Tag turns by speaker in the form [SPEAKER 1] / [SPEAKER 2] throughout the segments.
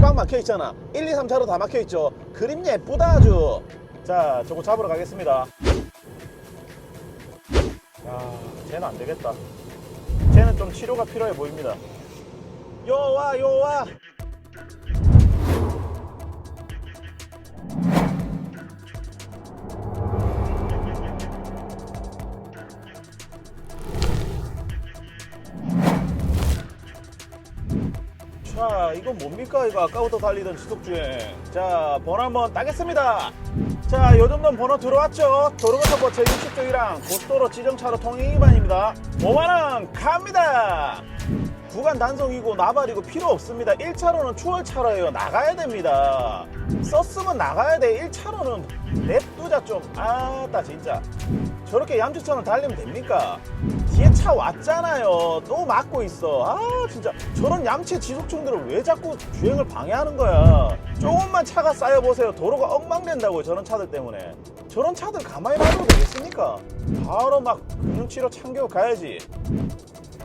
[SPEAKER 1] 꽉 막혀 있잖아. 1, 2, 3차로 다 막혀 있죠. 그림 예쁘다 아주. 자 저거 잡으러 가겠습니다. 야 쟤는 안 되겠다. 쟤는 좀 치료가 필요해 보입니다. 요와 요와 자 이건 뭡니까? 이거 아까부터 달리던 지속주행. 자 번호 한번 따겠습니다. 자 요정도는 번호 들어왔죠? 도로교통법 제60조이랑 고속도로 지정차로 통행 위반입니다. 5만원 갑니다 구간 단속이고 나발이고 필요 없습니다. 1차로는 추월 차로예요. 나가야 됩니다. 썼으면 나가야 돼. 1차로는 냅두자 좀. 아따 진짜. 저렇게 얌체처럼 달리면 됩니까? 뒤에 차 왔잖아요. 또 막고 있어. 아 진짜. 저런 얌체 지속충들을 왜 자꾸 주행을 방해하는 거야? 조금만 차가 쌓여보세요. 도로가 엉망된다고요 저런 차들 때문에. 저런 차들 가만히 놔둬도 되겠습니까? 바로 막 금융치료 참교 가야지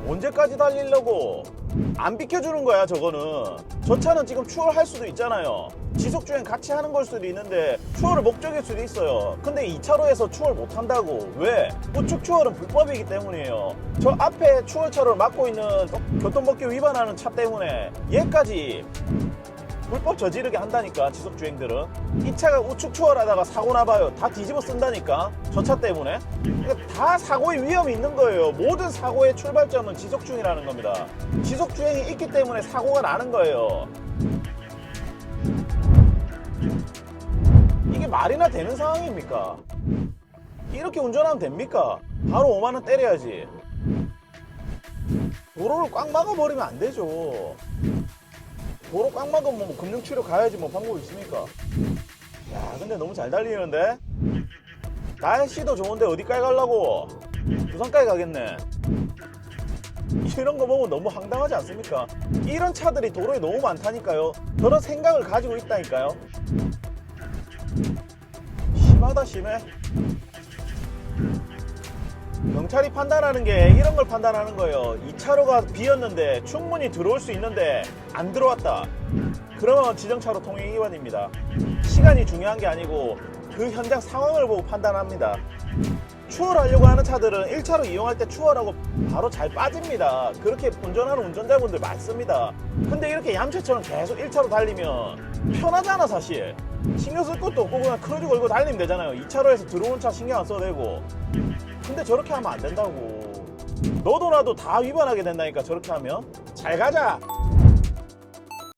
[SPEAKER 1] 언제까지 달리려고? 안 비켜주는 거야 저거는. 저 차는 지금 추월할 수도 있잖아요. 지속주행 같이 하는 걸 수도 있는데 추월을 목적일 수도 있어요. 근데 2차로에서 추월 못 한다고. 왜? 우측 추월은 불법이기 때문이에요. 저 앞에 추월차로를 막고 있는 교통법규 위반하는 차 때문에. 얘까지 불법 저지르게 한다니까 지속주행들은. 이 차가 우측 추월하다가 사고 나봐요. 다 뒤집어 쓴다니까 저 차 때문에. 그러니까 다 사고의 위험이 있는 거예요. 모든 사고의 출발점은 지속주행이라는 겁니다. 지속주행이 있기 때문에 사고가 나는 거예요. 이게 말이나 되는 상황입니까? 이렇게 운전하면 됩니까? 바로 5만원 때려야지. 도로를 꽉 막아버리면 안 되죠 도로 꽉 막으면 뭐 금융치료 가야지 뭐 방법 있습니까? 야 근데 너무 잘 달리는데? 날씨도 좋은데 어디까지 가려고? 부산까지 가겠네 이런 거 보면 너무 황당하지 않습니까? 이런 차들이 도로에 너무 많다니까요 그런 생각을 가지고 있다니까요 심하다 심해 경찰이 판단하는 게 이런 걸 판단하는 거예요. 2차로가 비었는데 충분히 들어올 수 있는데 안 들어왔다. 그러면 지정차로 통행 위반입니다. 시간이 중요한 게 아니고 그 현장 상황을 보고 판단합니다. 추월하려고 하는 차들은 1차로 이용할 때 추월하고 바로 잘 빠집니다. 그렇게 운전하는 운전자분들 많습니다. 근데 이렇게 얌체처럼 계속 1차로 달리면 편하잖아 사실. 신경 쓸 것도 없고 그냥 크루즈 걸고 달리면 되잖아요. 2차로에서 들어오는 차 신경 안 써도 되고. 근데 저렇게 하면 안 된다고. 너도 나도 다 위반하게 된다니까 저렇게 하면. 잘 가자.